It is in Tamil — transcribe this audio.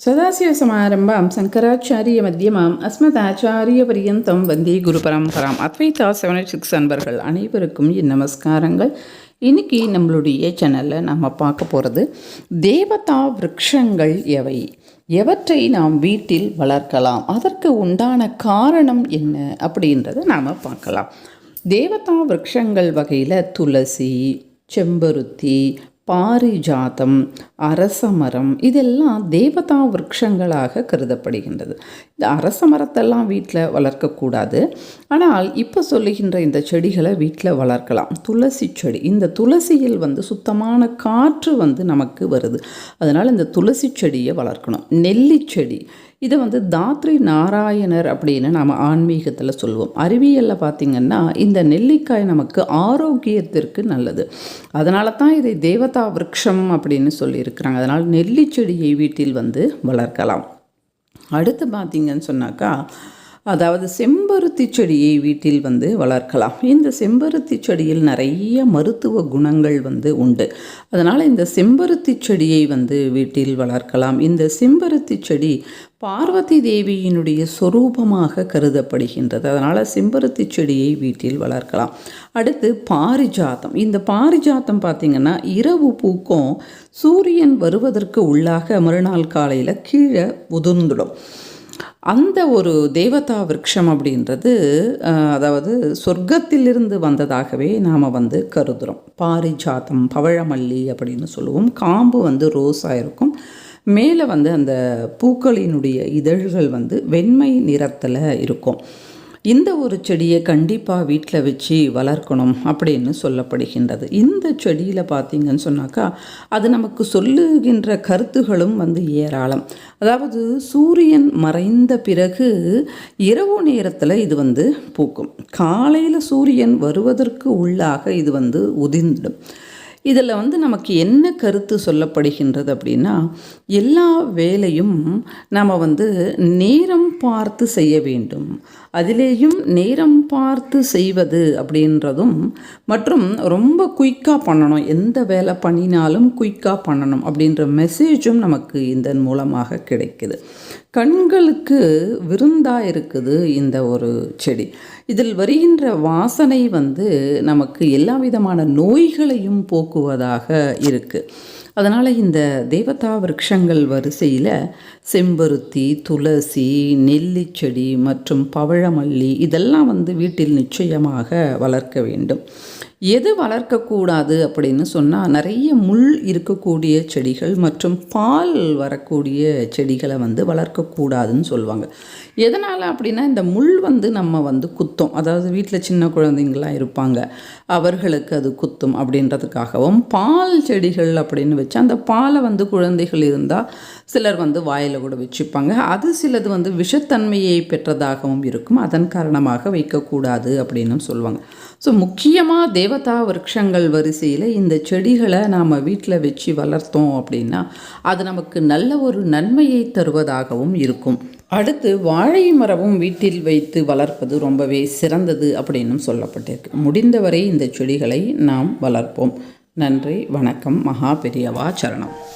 ಸದಾಶಿವಸಮಾರಂಭಾಂ ಶಂಕರಾಚಾರ್ಯ மத்தியமாம் அஸ்மதாச்சாரிய பரியந்தம் வந்தே குரு பரம்பராம் அத்வைதா செவன் சிக்ஸ் அன்பர்கள் அனைவருக்கும் என் நமஸ்காரங்கள் இன்றைக்கி நம்மளுடைய சேனலில் நம்ம பார்க்க போகிறது தேவதா விரக்ஷங்கள் எவை எவற்றை நாம் வீட்டில் வளர்க்கலாம் அதற்கு உண்டான காரணம் என்ன அப்படின்றத நாம் பார்க்கலாம் தேவதா விரக்ஷங்கள் வகையில் துளசி செம்பருத்தி பாரிஜாதம் அரசமரம் இதெல்லாம் தேவதா விரக்ஷங்களாக கருதப்படுகின்றது. இந்த அரச மரத்தெல்லாம் வீட்டில் வளர்க்கக்கூடாது. ஆனால் இப்போ சொல்லுகின்ற இந்த செடிகளை வீட்டில் வளர்க்கலாம். துளசி செடி. இந்த துளசியில் வந்து சுத்தமான காற்று வந்து நமக்கு வருது. அதனால் இந்த துளசி செடியை வளர்க்கணும். நெல்லி செடி. இதை வந்து தாத்ரி நாராயணர் அப்படின்னு நாம் ஆன்மீகத்தில் சொல்லுவோம் அறிவியலில் பார்த்திங்கன்னா இந்த நெல்லிக்காய் நமக்கு ஆரோக்கியத்திற்கு நல்லது. அதனால தான் இதை தேவதா விரக்ஷம் அப்படின்னு சொல்லியிருக்கிறாங்க. அதனால் நெல்லி செடியை வீட்டில் வந்து வளர்க்கலாம். அடுத்து பார்த்திங்கன்னு சொன்னாக்கா அதாவது செம்பருத்தி செடியை வீட்டில் வந்து வளர்க்கலாம். இந்த செம்பருத்தி செடியில் நிறைய மருத்துவ குணங்கள் வந்து உண்டு. அதனால் இந்த செம்பருத்தி செடியை வந்து வீட்டில் வளர்க்கலாம். இந்த செம்பருத்தி செடி பார்வதி தேவியினுடைய சொரூபமாக கருதப்படுகின்றது. அதனால் செம்பருத்தி செடியை வீட்டில் வளர்க்கலாம். அடுத்து பாரிஜாத்தம் இந்த பாரிஜாத்தம் பார்த்திங்கன்னா இரவு பூக்கும் சூரியன் வருவதற்கு உள்ளாக மறுநாள் காலையில் கீழே உதிர்ந்துடும். அந்த ஒரு தேவதா விரக்ஷம் அப்படின்றது அதாவது சொர்க்கத்திலிருந்து வந்ததாகவே நாம் வந்து கருதுகிறோம் பாரிஜாத்தம் பவழமல்லி அப்படின்னு சொல்லுவோம். காம்பு வந்து ரோஸாக இருக்கும். மேலே வந்து அந்த பூக்களினுடைய இதழ்கள் வந்து வெண்மை நிறத்தில் இருக்கும். இந்த ஒரு செடியை கண்டிப்பாக வீட்டில் வச்சு வளர்க்கணும் அப்படின்னு சொல்லப்படுகின்றது. இந்த செடியில் பார்த்திங்கன்னு சொன்னாக்கா அது நமக்கு சொல்லுகின்ற கருத்துகளும் வந்து ஏராளம். அதாவது சூரியன் மறைந்த பிறகு இரவு நேரத்தில் இது வந்து பூக்கும். காலையில் சூரியன் வருவதற்கு உள்ளாக இது வந்து உதிர்ந்துடும். இதில் வந்து நமக்கு என்ன கருத்து சொல்லப்படுகின்றது அப்படின்னா எல்லா வேலையும் நாம் வந்து நேரம் பார்த்து செய்ய வேண்டும். அதிலேயும் நேரம் பார்த்து செய்வது அப்படின்றதும் மற்றும் ரொம்ப குயிக்காக பண்ணணும். எந்த வேலை பண்ணினாலும் குயிக்காக பண்ணணும் அப்படின்ற மெசேஜும் நமக்கு இதன் மூலமாக கிடைக்குது. கண்களுக்கு விருந்தாக இருக்குது இந்த ஒரு செடி. இதில் வருகின்ற வாசனை வந்து நமக்கு எல்லா விதமான நோய்களையும் போக்குவதாக இருக்குது அதனால் இந்த தேவதா விரக்ஷங்கள் வரிசையில் செம்பருத்தி துளசி நெல்லிச்செடி மற்றும் பவழமல்லி இதெல்லாம் வந்து வீட்டில் நிச்சயமாக வளர்க்க வேண்டும். எது வளர்க்கக்கூடாது அப்படின்னு சொன்னால் நிறைய முள் இருக்கக்கூடிய செடிகள் மற்றும் பால் வரக்கூடிய செடிகளை வந்து வளர்க்கக்கூடாதுன்னு சொல்லுவாங்க. எதனால் அப்படின்னா இந்த முள் வந்து நம்ம வந்து குத்தும். அதாவது வீட்டில் சின்ன குழந்தைங்களாம் இருப்பாங்க. அவர்களுக்கு அது குத்தும் அப்படின்றதுக்காகவும் பால் செடிகள் அப்படின்னு வச்சு அந்த பாலை வந்து குழந்தைகள் இருந்தால் சிலர் வந்து வாயில் கூட வச்சுப்பாங்க. அது சிலது வந்து விஷத்தன்மையை பெற்றதாகவும் இருக்கும். அதன் காரணமாக வைக்கக்கூடாது அப்படின்னு சொல்லுவாங்க. ஸோ முக்கியமாக தேவதா விரக்ஷங்கள் வரிசையில் இந்த செடிகளை நாம் வீட்டில் வச்சு வளர்த்தோம் அப்படின்னா அது நமக்கு நல்ல ஒரு நன்மையை தருவதாகவும் இருக்கும். அடுத்து வாழை மரமும் வீட்டில் வைத்து வளர்ப்பது ரொம்பவே சிறந்தது அப்படின்னும் சொல்லப்பட்டிருக்கு. முடிந்தவரை இந்த செடிகளை நாம் வளர்ப்போம். நன்றி வணக்கம் மகா பெரியவா சரணம்.